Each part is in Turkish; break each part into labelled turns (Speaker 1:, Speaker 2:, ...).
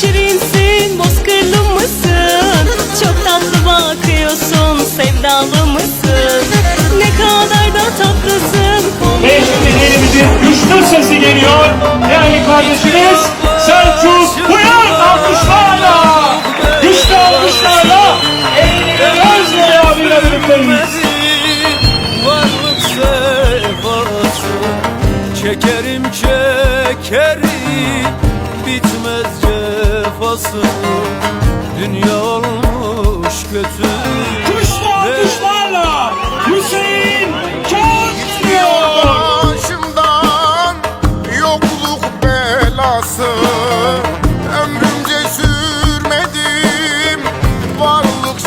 Speaker 1: şirinsin bozkırlı mısın? Çok tatlı bakıyorsun sevdalı mısın? Ne kadar da tatlısın. Ve
Speaker 2: şimdi elimizin güçlü sesi geliyor. Değerli kardeşimiz Selçuk Uyan alkışlarla Güçlü alkışlarla Eylül Özgür abiyle birlikteyiz
Speaker 3: Varlık sefası Çekerim çekerim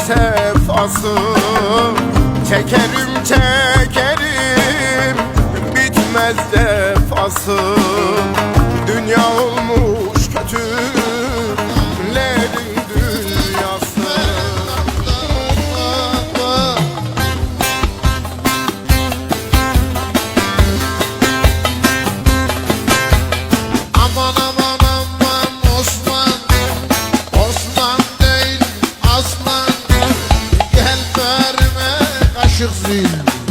Speaker 4: sefası. Çekerim çekerim bitmez defası. Dünya olmuş
Speaker 5: sure Zoom.